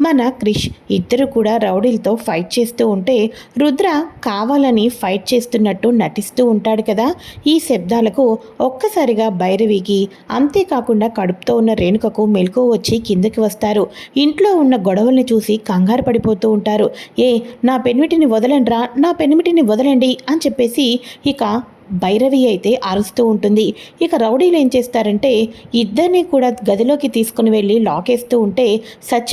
మన క్రిష్ ఇద్దరు కూడా రౌడీలతో ఫైట్ చేస్తూ ఉంటే రుద్ర కావాలని ఫైట్ చేస్తున్నట్టు నటిస్తూ ఉంటాడు కదా. ఈ శబ్దాలకు ఒక్కసారిగా భైరవికి అంతేకాకుండా కడుపుతో ఉన్న రేణుకకు మెలకు వచ్చి కిందకి వస్తారు. ఇంట్లో ఉన్న గొడవల్ని చూసి కంగారు పడిపోతూ ఉంటారు. ఏ నా పెనిమిటిని వదలండ్రా నా పెనిమిటిని వదలండి అని చెప్పేసి ఇక భైరవి అయితే అరుస్తూ ఉంటుంది. ఇక రౌడీలు ఏం చేస్తారంటే ఇద్దరిని కూడా గదిలోకి తీసుకుని వెళ్ళి లాకేస్తూ ఉంటే సచ్చ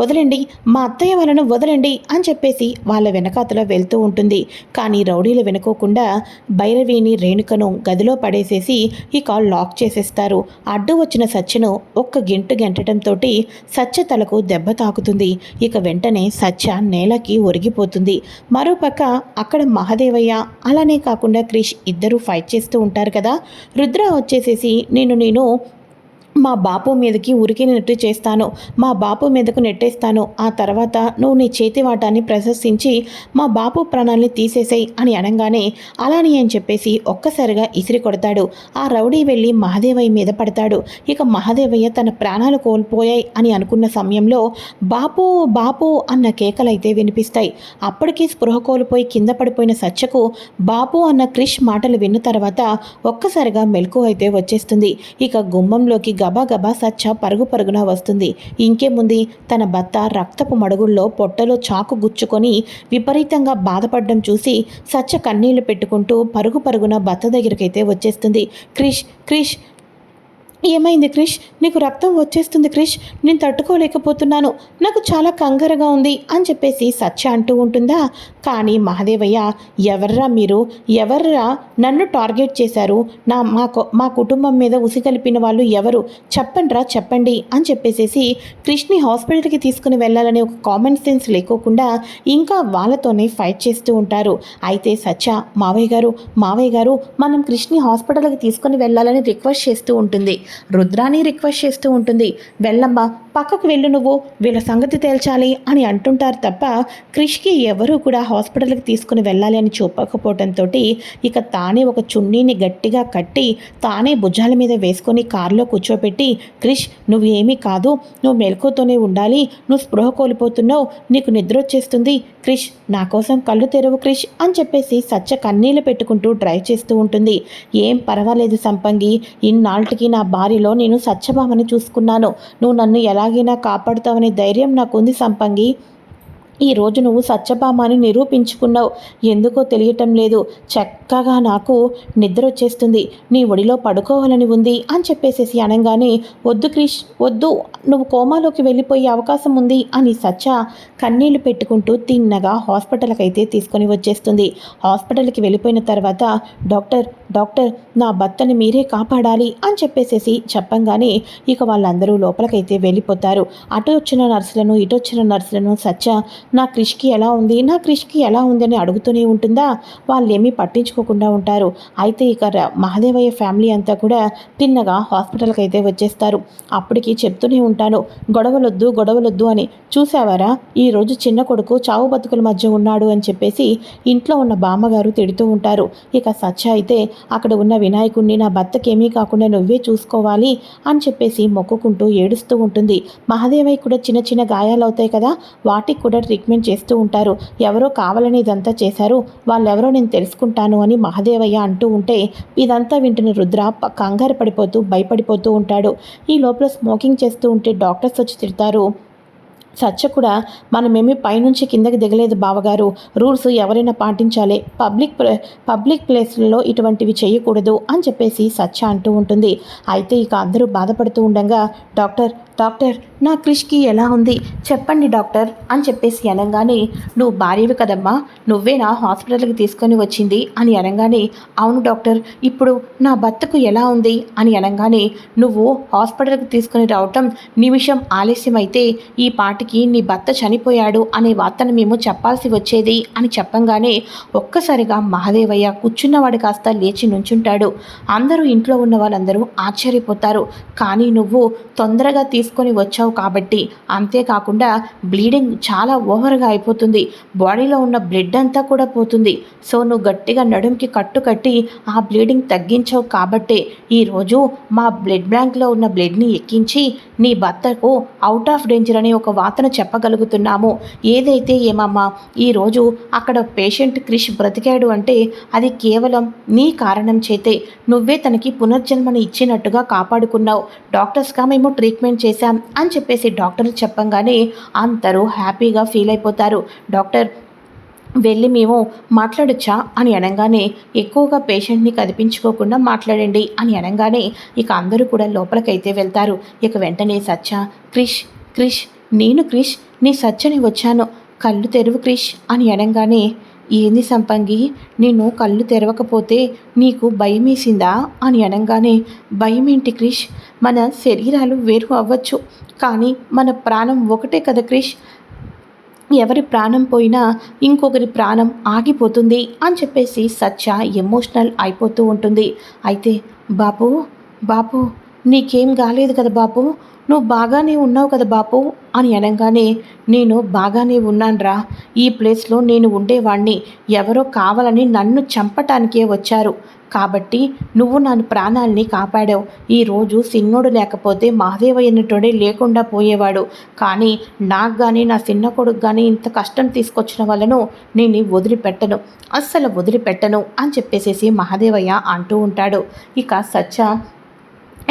వదలండి మా అత్తయ్య వాళ్ళను వదలండి అని చెప్పేసి వాళ్ళ వెనకాతలో వెళ్తూ ఉంటుంది. కానీ రౌడీలు వెనుకోకుండా భైరవిని రేణుకను గదిలో పడేసేసి ఇక లాక్ చేసేస్తారు. అడ్డు వచ్చిన సత్యను ఒక్క గింటు గెంటడంతో సత్య తలకు దెబ్బ తాకుతుంది. ఇక వెంటనే సత్య నేలకి ఒరిగిపోతుంది. మరోపక్క అక్కడ మహదేవయ్య అలానే కాకుండా క్రిష్ ఇద్దరూ ఫైట్ చేస్తూ ఉంటారు కదా. రుద్ర వచ్చేసేసి నేను నేను మా బాపు మీదకి ఉరికినట్టు చేస్తాను. మా బాపు మీదకు నెట్టేస్తాను. ఆ తర్వాత నువ్వు నీ చేతి వాటాన్ని ప్రశంసించి మా బాపు ప్రాణాల్ని తీసేసేయి అని అనగానే అలాని అని చెప్పేసి ఒక్కసారిగా ఇసిరి కొడతాడు. ఆ రౌడీ వెళ్ళి మహాదేవయ్య మీద పడతాడు. ఇక మహాదేవయ్య తన ప్రాణాలు కోల్పోయాయి అని అనుకున్న సమయంలో బాపు బాపు అన్న కేకలైతే వినిపిస్తాయి. అప్పటికీ స్పృహ కోల్పోయి కింద పడిపోయిన సత్యకు బాపు అన్న క్రిష్ మాటలు విన్న తర్వాత ఒక్కసారిగా మెలకు అయితే వచ్చేస్తుంది. ఇక గుమ్మంలోకి గబా గబా సచ్చ పరుగు పరుగున వస్తుంది. ఇంకేముంది? తన భర్త రక్తపు మడుగుల్లో పొట్టలో చాకు గుచ్చుకొని విపరీతంగా బాధపడడం చూసి సచ్చ కన్నీళ్ళు పెట్టుకుంటూ పరుగు పరుగున భర్త దగ్గరికైతే వచ్చేస్తుంది. క్రిష్ క్రిష్ ఏమైంది క్రిష్? నీకు రక్తం వచ్చేస్తుంది క్రిష్. నేను తట్టుకోలేకపోతున్నాను. నాకు చాలా కంగారుగా ఉంది అని చెప్పేసి సత్య అంటూ ఉంటుందా? కానీ మహాదేవయ్య ఎవర్రా మీరు? ఎవర్రా నన్ను టార్గెట్ చేశారు? నా మా కొ- మా కుటుంబం మీద ఉసిగలిపిన వాళ్ళు ఎవరు? చెప్పండిరా చెప్పండి అని చెప్పేసేసి క్రిష్ని హాస్పిటల్కి తీసుకుని వెళ్ళాలనే ఒక కామన్ సెన్స్ లేకోకుండా ఇంకా వాళ్ళతోనే ఫైట్ చేస్తూ ఉంటారు. అయితే సత్య మావయ్య గారు మావయ్య గారు మనం క్రిష్ని హాస్పిటల్కి తీసుకుని వెళ్ళాలని రిక్వెస్ట్ చేస్తూ ఉంటుంది. రుద్రాని రిక్వెస్ట్ చేస్తూ ఉంటుంది. వెళ్ళమ్మా పక్కకు వెళ్ళు నువ్వు వీళ్ళ సంగతి తేల్చాలి అని అంటుంటారు తప్ప క్రిష్కి ఎవరూ కూడా హాస్పిటల్కి తీసుకుని వెళ్ళాలి అని చూపకపోవడంతో ఇక తానే ఒక చున్నీని గట్టిగా కట్టి తానే భుజాల మీద వేసుకొని కారులో కూర్చోబెట్టి క్రిష్ నువ్వు ఏమీ కాదు నువ్వు మెలకుతోనే ఉండాలి నువ్వు స్పృహ కోల్పోతున్నావు నీకు నిద్ర వచ్చేస్తుంది క్రిష్ నా కోసం కళ్ళు తెరవు క్రిష్ అని చెప్పేసి సచ్చ కన్నీళ్ళు పెట్టుకుంటూ డ్రైవ్ చేస్తూ ఉంటుంది. ఏం పర్వాలేదు సంపంగి ఇన్నాళ్ళకి నా మారిలో నేను సత్యభామని చూసుకున్నాను. నువ్వు నన్ను ఎలాగైనా కాపాడుతావనే ధైర్యం నాకుంది సంపంగి. ఈ రోజు నువ్వు సత్యభామాని నిరూపించుకున్నావు. ఎందుకో తెలియటం లేదు. చక్కగా నాకు నిద్ర వచ్చేస్తుంది నీ ఒడిలో పడుకోవాలని ఉంది అని చెప్పేసేసి అనగానే వద్దు క్రిష్ వద్దు. నువ్వు కోమాలోకి వెళ్ళిపోయే అవకాశం ఉంది అని సత్య కన్నీళ్ళు పెట్టుకుంటూ తిన్నగా హాస్పిటల్కి అయితే తీసుకొని వచ్చేస్తుంది. హాస్పిటల్కి వెళ్ళిపోయిన తర్వాత డాక్టర్ డాక్టర్ నా భర్తని మీరే కాపాడాలి అని చెప్పేసేసి చెప్పంగానే ఇక వాళ్ళందరూ లోపలికైతే వెళ్ళిపోతారు. అటు వచ్చిన నర్సులను ఇటు వచ్చిన నర్సులను సత్య నా క్రిష్కి ఎలా ఉంది? నా క్రిష్కి ఎలా ఉంది అని అడుగుతూనే ఉంటుందా? వాళ్ళు ఏమీ పట్టించుకోకుండా ఉంటారు. అయితే ఇక మహాదేవయ్య ఫ్యామిలీ అంతా కూడా తిన్నగా హాస్పిటల్కి అయితే వచ్చేస్తారు. అప్పటికి చెప్తూనే ఉంటాను గొడవలొద్దు గొడవలొద్దు అని. చూసావారా ఈరోజు చిన్న కొడుకు చావు బతుకుల మధ్య ఉన్నాడు అని చెప్పేసి ఇంట్లో ఉన్న బామ్మగారు తిడుతూ ఉంటారు. ఇక సత్య అయితే అక్కడ ఉన్న వినాయకుడిని నా భర్తకేమీ కాకుండా నువ్వే చూసుకోవాలి అని చెప్పేసి మొక్కుకుంటూ ఏడుస్తూ ఉంటుంది. మహాదేవయ్య కూడా చిన్న చిన్న గాయాలవుతాయి కదా వాటికి కూడా ట్రీట్మెంట్ చేస్తూ ఉంటారు. ఎవరో కావాలని ఇదంతా చేశారు. వాళ్ళెవరో నేను తెలుసుకుంటాను అని మహాదేవయ్య అంటూ ఉంటే ఇదంతా వింటున్న రుద్ర ప- కంగారు పడిపోతూ భయపడిపోతూ ఉంటాడు. ఈ లోపల స్మోకింగ్ చేస్తూ ఉంటే డాక్టర్స్ వచ్చి తిడతారు. సత్య కూడా మనమేమి పైనుంచి కిందకి దిగలేదు బావగారు. రూల్స్ ఎవరైనా పాటించాలి. పబ్లిక్ పబ్లిక్ ప్లేస్లలో ఇటువంటివి చేయకూడదు అని చెప్పేసి సత్య అంటూ ఉంటుంది. అయితే ఇక అందరూ బాధపడుతూ ఉండగా డాక్టర్ డాక్టర్ నా క్రిష్కి ఎలా ఉంది? చెప్పండి డాక్టర్ అని చెప్పేసి అనగానే నువ్వు భార్యవి కదమ్మా నువ్వేనా హాస్పిటల్కి తీసుకొని వచ్చింది అని అనగానే అవును డాక్టర్ ఇప్పుడు నా భర్తకు ఎలా ఉంది? అని అనగానే నువ్వు హాస్పిటల్కి తీసుకొని రావటం నిమిషం ఆలస్యమైతే ఈ పాటికి పాటికి నీ భర్త చనిపోయాడు అనే వార్తను మేము చెప్పాల్సి వచ్చేది అని చెప్పంగానే ఒక్కసారిగా మహాదేవయ్య కూర్చున్నవాడు కాస్త లేచి నుంచుంటాడు. అందరూ ఇంట్లో ఉన్న వాళ్ళందరూ ఆశ్చర్యపోతారు. కానీ నువ్వు తొందరగా తీసుకొని వచ్చావు కాబట్టి అంతేకాకుండా బ్లీడింగ్ చాలా ఓవర్గా అయిపోతుంది. బాడీలో ఉన్న బ్లడ్ అంతా కూడా పోతుంది. సో నువ్వు గట్టిగా నడుంకి కట్టు కట్టి ఆ బ్లీడింగ్ తగ్గించావు కాబట్టే ఈరోజు మా బ్లడ్ బ్యాంక్లో ఉన్న బ్లడ్ని ఎక్కించి నీ భర్తకు అవుట్ ఆఫ్ డేంజర్ అనే ఒక వార్తను చెప్పగలుగుతున్నాము. ఏదైతే ఏమమ్మా ఈరోజు అక్కడ పేషెంట్ క్రిష్ బ్రతికాడు అంటే అది కేవలం నీ కారణం చేతే నువ్వే తనకి పునర్జన్మను ఇచ్చినట్టుగా కాపాడుకున్నావు. డాక్టర్స్గా మేము ట్రీట్మెంట్ చేశాం అని చెప్పేసి డాక్టర్లు చెప్పంగానే అందరూ హ్యాపీగా ఫీల్ అయిపోతారు. డాక్టర్ వెళ్ళి మేము మాట్లాడొచ్చా అని అనగానే ఎక్కువగా పేషెంట్ని కదిపించుకోకుండా మాట్లాడండి అని అనగానే ఇక అందరూ కూడా లోపలికైతే వెళ్తారు. ఇక వెంటనే సచ్చ క్రిష్ క్రిష్ నేను క్రిష్ నీ సచ్చని వచ్చాను. కళ్ళు తెరువు క్రిష్ అని అనగానే ఏంది సంపంగి నేను కళ్ళు తెరవకపోతే నీకు భయమేసిందా అని అనగానే భయమేంటి క్రిష్? మన శరీరాలు వేరు అవ్వచ్చు కానీ మన ప్రాణం ఒకటే కదా క్రిష్? ఎవరి ప్రాణం పోయినా ఇంకొకరి ప్రాణం ఆగిపోతుంది అని చెప్పేసి సత్య ఎమోషనల్ అయిపోతూ ఉంటుంది. అయితే బాపు బాపు నీకేం కాలేదు కదా బాపు? నువ్వు బాగానే ఉన్నావు కదా బాపు అని అనగానే నేను బాగానే ఉన్నాన్రా. ఈ ప్లేస్లో నేను ఉండేవాణ్ణి. ఎవరో కావాలని నన్ను చంపటానికే వచ్చారు. కాబట్టి నువ్వు నన్ను ప్రాణాలని కాపాడావు. ఈరోజు సిన్నోడు లేకపోతే మహాదేవయ్యనటోడే లేకుండా పోయేవాడు. కానీ నాకు కానీ నా చిన్న కొడుకు కానీ ఇంత కష్టం తీసుకొచ్చిన వాళ్ళను నేను వదిలిపెట్టను. అస్సలు వదిలిపెట్టను అని చెప్పేసేసి మహాదేవయ్య అంటూ ఉంటాడు. ఇక సత్య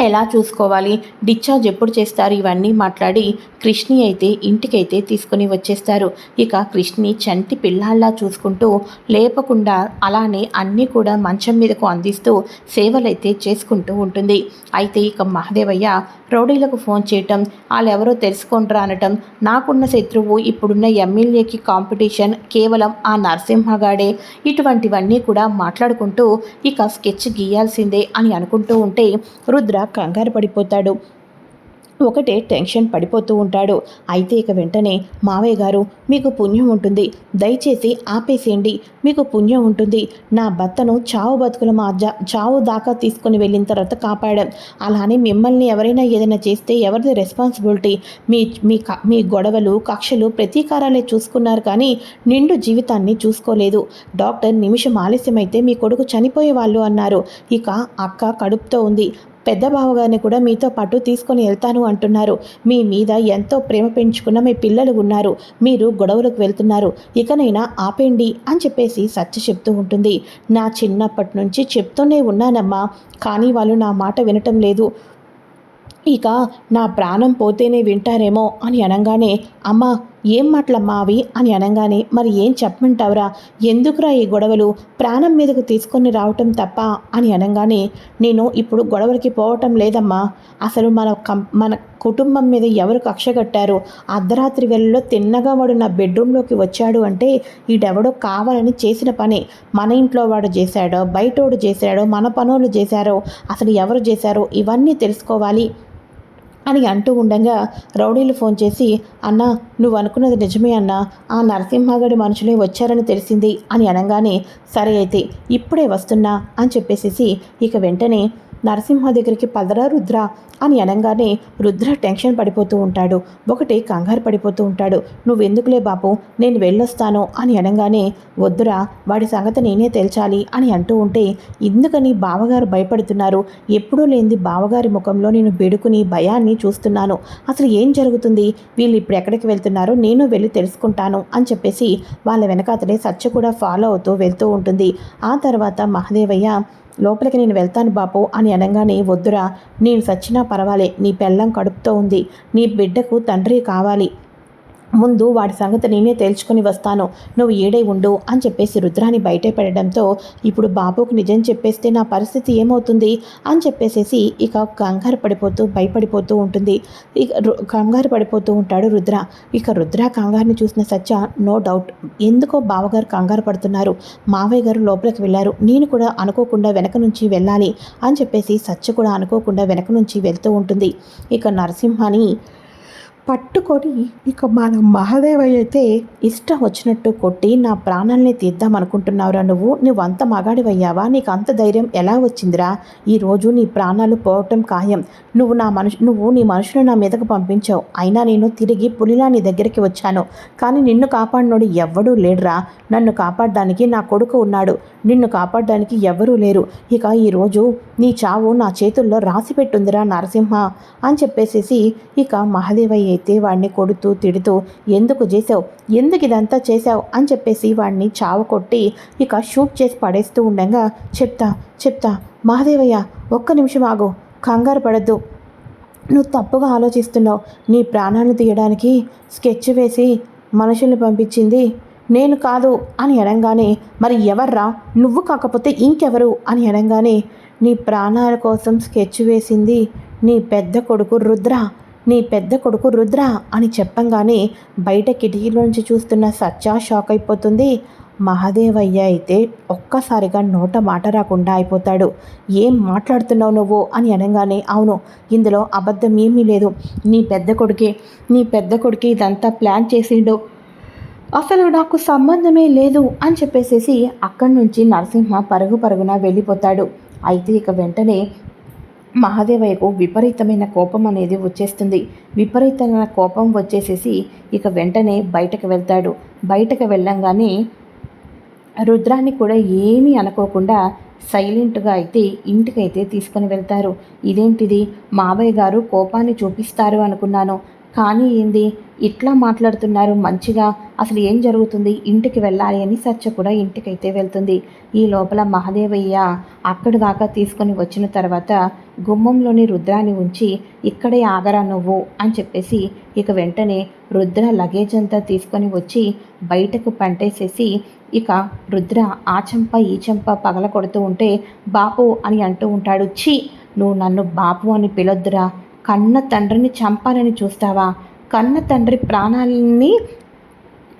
ఎలా చూసుకోవాలి? డిశ్చార్జ్ ఎప్పుడు చేస్తారు? ఇవన్నీ మాట్లాడి కృష్ణి అయితే ఇంటికైతే తీసుకుని వచ్చేస్తారు. ఇక కృష్ణి చంటి పిల్లాల్లా చూసుకుంటూ లేపకుండా అలానే అన్నీ కూడా మంచం మీదకు అందిస్తూ సేవలైతే చేసుకుంటూ ఉంటుంది. అయితే ఇక మహదేవయ్య రౌడీలకు ఫోన్ చేయటం వాళ్ళెవరో తెలుసుకుంటారా అనటం నాకున్న శత్రువు ఇప్పుడున్న ఎమ్మెల్యేకి కాంపిటీషన్ కేవలం ఆ నరసింహగాడే. ఇటువంటివన్నీ కూడా మాట్లాడుకుంటూ ఇక స్కెచ్ గీయాల్సిందే అని అనుకుంటూ ఉంటే రుద్ర కంగారు పడిపోతాడు. ఒకటే టెన్షన్ పడిపోతూ ఉంటాడు. అయితే ఇక వెంటనే మావయ్య గారు మీకు పుణ్యం ఉంటుంది. దయచేసి ఆపేసేయండి. మీకు పుణ్యం ఉంటుంది. నా భర్తను చావు బతుకుల మా చావు దాకా తీసుకుని వెళ్ళిన తర్వాత కాపాడాం. అలానే మిమ్మల్ని ఎవరైనా ఏదైనా చేస్తే ఎవరిది రెస్పాన్సిబిలిటీ మీ మీ క- మీ గొడవలు కక్షలు ప్రతీకారాలే చూసుకున్నారు కానీ నిండు జీవితాన్ని చూసుకోలేదు. డాక్టర్ నిమిషం ఆలస్యమైతే మీ కొడుకు చనిపోయే వాళ్ళు అన్నారు. ఇక అక్క కడుపుతో ఉంది. పెద్ద బావగారిని కూడా మీతో పాటు తీసుకొని వెళ్తాను అంటున్నారు. మీ మీద ఎంతో ప్రేమ పెంచుకున్న మీ పిల్లలు ఉన్నారు. మీరు గొడవలకు వెళ్తున్నారు. ఇకనైనా ఆపేయండి అని చెప్పేసి సత్య చెప్తూ ఉంటుంది. నా చిన్నప్పటి నుంచి చెప్తూనే ఉన్నానమ్మా. కానీ వాళ్ళు నా మాట వినటం లేదు. ఇక నా ప్రాణం పోతేనే వింటారేమో అని అనగానే అమ్మ ఏం మాటలమ్మా అవి అని అనగానే మరి ఏం చెప్పమంటావురా? ఎందుకురా ఈ గొడవలు? ప్రాణం మీదకు తీసుకొని రావటం తప్ప అని అనగానే నేను ఇప్పుడు గొడవలకి పోవటం లేదమ్మా. అసలు మన కం మన కుటుంబం మీద ఎవరు కక్ష కట్టారు? అర్ధరాత్రి వేళలో తిన్నగా వాడు నా బెడ్రూమ్లోకి వచ్చాడు అంటే ఈడెవడో కావాలని చేసిన పని. మన ఇంట్లో వాడు చేశాడో బయటోడు చేశాడో మన పనులు చేశారో అసలు ఎవరు చేశారో ఇవన్నీ తెలుసుకోవాలి. అని అంటూ ఉండగా రౌడీలు ఫోన్ చేసి అన్నా నువ్వు అనుకున్నది నిజమే అన్నా. ఆ నరసింహగడి మనుషులే వచ్చారని తెలిసింది అని అనగానే సరే అయితే ఇప్పుడే వస్తున్నా అని చెప్పేసేసి ఇక వెంటనే నరసింహ దగ్గరికి పదరా రుద్ర అని అనగానే రుద్ర టెన్షన్ పడిపోతూ ఉంటాడు. ఒకటి కంగారు పడిపోతూ ఉంటాడు. నువ్వెందుకులే బాపు? నేను వెళ్ళొస్తాను అని అనగానే వద్దురా వాడి సంగతి నేనే తేల్చాలి అని అంటూ ఉంటే ఎందుకని బావగారు భయపడుతున్నారు? ఎప్పుడూ లేనిది బావగారి ముఖంలో నేను బెడుకుని భయాన్ని చూస్తున్నాను. అసలు ఏం జరుగుతుంది? వీళ్ళు ఇప్పుడు ఎక్కడికి వెళ్తున్నారో నేను వెళ్ళి తెలుసుకుంటాను అని చెప్పేసి వాళ్ళ వెనకాతలే సత్య కూడా ఫాలో అవుతూ వెళ్తూ ఉంటుంది. ఆ తర్వాత మహదేవయ్య లోపలికి నేను వెళ్తాను బాపు అని అనగానే వద్దురా నేను సచ్చినా పర్వాలే నీ పెళ్ళం కడుపుతో ఉంది. నీ బిడ్డకు తండ్రి కావాలి. ముందు వాడి సంగతి నేనే తేల్చుకుని వస్తాను. నువ్వు ఏడై ఉండు అని చెప్పేసి రుద్రాని బయట పెట్టడంతో ఇప్పుడు బాబుకు నిజం చెప్పేస్తే నా పరిస్థితి ఏమవుతుంది? అని చెప్పేసేసి ఇక కంగారు పడిపోతూ భయపడిపోతూ ఉంటుంది. ఇక రు- కంగారు పడిపోతూ ఉంటాడు రుద్ర. ఇక రుద్ర కంగారుని చూసిన సత్య నో డౌట్. ఎందుకో బావగారు కంగారు పడుతున్నారు. మావయ్య గారు లోపలికి వెళ్ళారు. నేను కూడా అనుకోకుండా వెనక నుంచి వెళ్ళాలి అని చెప్పేసి సత్య కూడా అనుకోకుండా వెనక నుంచి వెళ్తూ ఉంటుంది. ఇక నరసింహని పట్టుకొని ఇక మన మహాదేవయ్య అయితే ఇష్టం వచ్చినట్టు కొట్టి నా ప్రాణాల్ని తీద్దాం అనుకుంటున్నావురా నువ్వు నువ్వు అంత మగాడివయ్యావా? నీకు అంత ధైర్యం ఎలా వచ్చిందిరా? ఈరోజు నీ ప్రాణాలు పోవటం ఖాయం. నువ్వు నా మనుషు నువ్వు నీ మనుషులు నా మీదకు పంపించావు. అయినా నేను తిరిగి పులిలా నీ దగ్గరికి వచ్చాను. కానీ నిన్ను కాపాడినోడు ఎవ్వడూ లేడురా. నన్ను కాపాడడానికి నా కొడుకు ఉన్నాడు. నిన్ను కాపాడడానికి ఎవరూ లేరు. ఇక ఈరోజు నీ చావు నా చేతుల్లో రాసి పెట్టుందిరా నరసింహ అని చెప్పేసేసి ఇక మహాదేవయ్య అయితే వాడిని కొడుతూ తిడుతూ ఎందుకు చేసావు ఎందుకు ఇదంతా చేసావు అని చెప్పేసి వాడిని చావు కొట్టి ఇక షూట్ చేసి పడేస్తూ ఉండగా చెప్తా చెప్తా మహాదేవయ్య ఒక్క నిమిషం ఆగు కంగారు పడద్దు. నువ్వు తప్పుగా ఆలోచిస్తున్నావు. నీ ప్రాణాలు తీయడానికి స్కెచ్ వేసి మనుషుల్ని పంపించింది నేను కాదు అని అనగానే మరి ఎవర్రా? నువ్వు కాకపోతే ఇంకెవరు? అని అనగానే నీ ప్రాణాల కోసం స్కెచ్ వేసింది నీ పెద్ద కొడుకు రుద్ర. నీ పెద్ద కొడుకు రుద్ర అని చెప్పంగానే బయట కిటికీలోంచి చూస్తున్న సత్య షాక్ అయిపోతుంది. మహాదేవయ్య అయితే ఒక్కసారిగా నోట మాట రాకుండా అయిపోతాడు. ఏం మాట్లాడుతున్నావు నువ్వు? అని అనగానే అవును ఇందులో అబద్ధం ఏమీ లేదు. నీ పెద్ద కొడుకే నీ పెద్ద కొడుకే ఇదంతా ప్లాన్ చేసిండు. అసలు నాకు సంబంధమే లేదు అని చెప్పేసేసి అక్కడి నుంచి నరసింహ పరుగు పరుగున వెళ్ళిపోతాడు. అయితే ఇక వెంటనే మహాదేవయ్యకు విపరీతమైన కోపం అనేది వచ్చేస్తుంది. విపరీతమైన కోపం వచ్చేసేసి ఇక వెంటనే బయటకు వెళ్తాడు. బయటకు వెళ్ళంగానే రుద్రాన్ని కూడా ఏమీ అనుకోకుండా సైలెంట్గా అయితే ఇంటికైతే తీసుకొని వెళ్తారు. ఇదేంటిది? మావయ్య గారు కోపాన్ని చూపిస్తారు అనుకున్నాను. కానీ ఏంది? ఇట్లా మాట్లాడుతున్నారు. మంచిగా. అసలు ఏం జరుగుతుంది? ఇంటికి వెళ్ళాలి అని సత్య కూడా ఇంటికైతే వెళ్తుంది. ఈ లోపల మహాదేవయ్య అక్కడి దాకా తీసుకొని వచ్చిన తర్వాత గుమ్మంలోని రుద్రాన్ని ఉంచి ఇక్కడే ఆగరా నువ్వు అని చెప్పేసి ఇక వెంటనే రుద్ర లగేజ్ అంతా తీసుకొని వచ్చి బయటకు పంటేసేసి ఇక రుద్ర ఆ చెంప ఈ చెంప పగల కొడుతూ ఉంటే బాపు అని అంటూ ఉంటాడు. ఛీ! నువ్వు నన్ను బాపు అని పిలొద్దురా. కన్న తండ్రిని చంపాలని చూస్తావా? కన్న తండ్రి ప్రాణాలని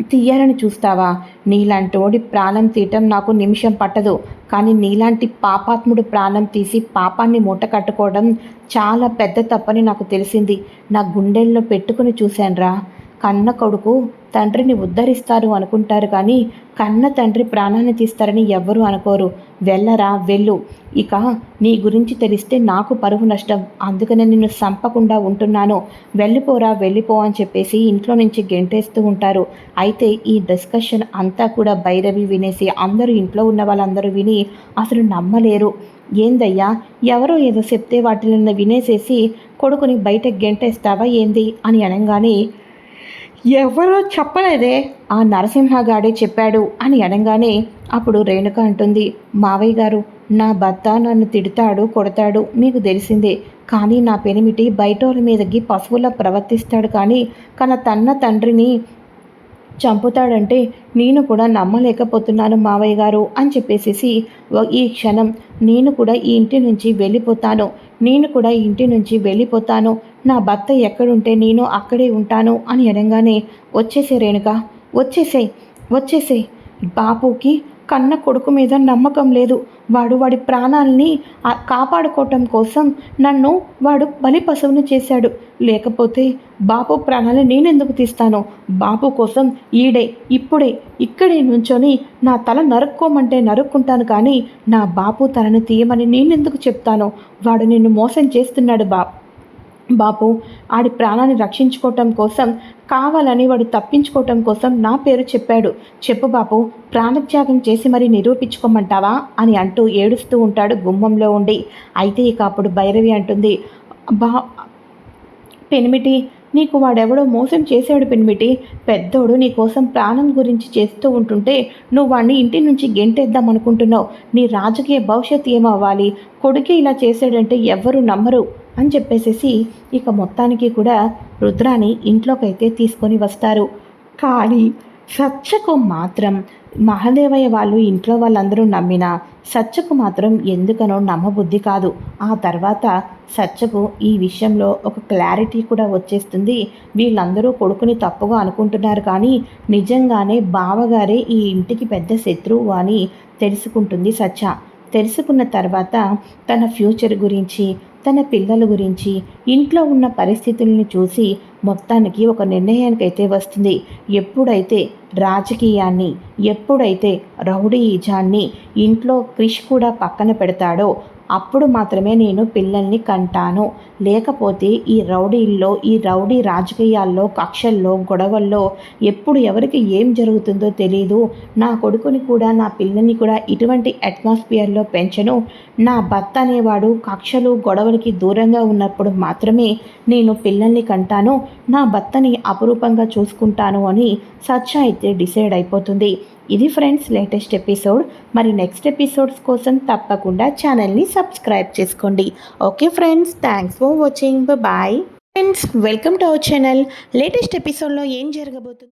తీయాలని చూస్తావా? నీలాంటోడి ప్రాణం తీయటం నాకు నిమిషం పట్టదు. కానీ నీలాంటి పాపాత్ముడు ప్రాణం తీసి పాపాన్ని మూట కట్టుకోవడం చాలా పెద్ద తప్పని నాకు తెలిసింది. నా గుండెల్లో పెట్టుకుని చూశానురా. కన్న కొడుకు తండ్రిని ఉద్ధరిస్తారు అనుకుంటారు కానీ కన్న తండ్రి ప్రాణాన్ని తీస్తారని ఎవ్వరూ అనుకోరు. వెళ్ళరా వెళ్ళు. ఇక నీ గురించి తెలిస్తే నాకు పరువు నష్టం. అందుకనే నిన్ను సంపకుండా ఉంటున్నాను. వెళ్ళిపోరా వెళ్ళిపో అని చెప్పేసి ఇంట్లో నుంచి గెంటేస్తూ ఉంటారు. అయితే ఈ డిస్కషన్ అంతా కూడా భైరవి వినేసి అందరూ ఇంట్లో ఉన్న వాళ్ళందరూ విని అసలు నమ్మలేరు. ఏందయ్యా ఎవరో ఏదో చెప్తే వాటిని వినేసేసి కొడుకుని బయట గెంటేస్తావా ఏంది అని అనగానే ఎవరో చెప్పలేదే ఆ నరసింహగాడే చెప్పాడు అని అనగానే అప్పుడు రేణుక అంటుంది మావయ్య గారు నా భర్త నన్ను తిడతాడు కొడతాడు మీకు తెలిసిందే. కానీ నా పెనిమిటి బయటోళ్ళ మీదకి పశువులా ప్రవర్తిస్తాడు కానీ కన తన్న తండ్రిని చంపుతాడంటే నేను కూడా నమ్మలేకపోతున్నాను మావయ్య గారు అని చెప్పేసేసి ఈ క్షణం నేను కూడా ఈ ఇంటి నుంచి వెళ్ళిపోతాను నేను కూడా ఇంటి నుంచి వెళ్ళిపోతాను నా భర్త ఎక్కడుంటే నేను అక్కడే ఉంటాను అని అనగానే వచ్చేసే రేణుక వచ్చేసే వచ్చేసే బాపుకి కన్న కొడుకు మీద నమ్మకం లేదు. వాడు వాడి ప్రాణాలని కాపాడుకోవటం కోసం నన్ను వాడు బలి పశువును చేశాడు. లేకపోతే బాపు ప్రాణాలు నేనెందుకు తీస్తాను? బాపు కోసం ఈడే ఇప్పుడే ఇక్కడే నుంచొని నా తల నరుక్కోమంటే నరుక్కుంటాను కానీ నా బాపు తనను తీయమని నేనెందుకు చెప్తాను? వాడు నిన్ను మోసం చేస్తున్నాడు బాపు. బాపు ఆడి ప్రాణాన్ని రక్షించుకోవటం కోసం కావాలని వాడు తప్పించుకోవటం కోసం నా పేరు చెప్పాడు. చెప్పు బాపు ప్రాణత్యాగం చేసి మరి నిరూపించుకోమంటావా? అని అంటూ ఏడుస్తూ ఉంటాడు గుమ్మంలో ఉండి. అయితే ఇక అప్పుడు భైరవి అంటుంది బా పెనిమిటి నీకు వాడెవడో మోసం చేశాడు పెనిమిటి. పెద్దోడు నీ కోసం ప్రాణం గురించి చేస్తూ ఉంటుంటే నువ్వు వాడిని ఇంటి నుంచి గెంటేద్దాం అనుకుంటున్నావు. నీ రాజకీయ భవిష్యత్ ఏమవ్వాలి? కొడుకే ఇలా చేశాడంటే ఎవ్వరూ నమ్మరు. అని చెప్పేసేసి ఇక మొత్తానికి కూడా రుద్రాని ఇంట్లోకైతే తీసుకొని వస్తారు. కానీ సత్యకు మాత్రం మహదేవయ్య వాళ్ళు ఇంట్లో వాళ్ళందరూ నమ్మిన సత్యకు మాత్రం ఎందుకనో నమ్మబుద్ధి కాదు. ఆ తర్వాత సత్యకు ఈ విషయంలో ఒక క్లారిటీ కూడా వచ్చేస్తుంది. వీళ్ళందరూ కొడుకుని తప్పుగా అనుకుంటున్నారు కానీ నిజంగానే బావగారే ఈ ఇంటికి పెద్ద శత్రువు అని తెలుసుకుంటుంది సత్య. తెలుసుకున్న తర్వాత తన ఫ్యూచర్ గురించి తన పిల్లల గురించి ఇంట్లో ఉన్న పరిస్థితుల్ని చూసి మొత్తానికి ఒక నిర్ణయానికైతే వస్తుంది. ఎప్పుడైతే రాజకీయాన్ని ఎప్పుడైతే రౌడీయిజాన్ని ఇంట్లో క్రిష్ కూడా పక్కన పెడతాడో అప్పుడు మాత్రమే నేను పిల్లల్ని కంటాను. లేకపోతే ఈ రౌడీల్లో ఈ రౌడీ రాజకీయాల్లో కక్షల్లో గొడవల్లో ఎప్పుడు ఎవరికి ఏం జరుగుతుందో తెలియదు నా కొడుకుని కూడా నా పిల్లల్ని కూడా ఇటువంటి అట్మాస్ఫియర్లో పెంచను. నా భర్త అనేవాడు కక్షలు గొడవలకి దూరంగా ఉన్నప్పుడు మాత్రమే నేను పిల్లల్ని కంటాను. నా భర్తని అపురూపంగా చూసుకుంటాను అని సచ్చ అయితే డిసైడ్ అయిపోతుంది. ఇది ఫ్రెండ్స్ లేటెస్ట్ ఎపిసోడ్. మరి నెక్స్ట్ ఎపిసోడ్స్ కోసం తప్పకుండా ఛానల్ని సబ్స్క్రైబ్ చేసుకోండి. Okay friends thanks for watching bye friends welcome to our channel latest ఎపిసోడ్లో ఏం జరగబోతుంది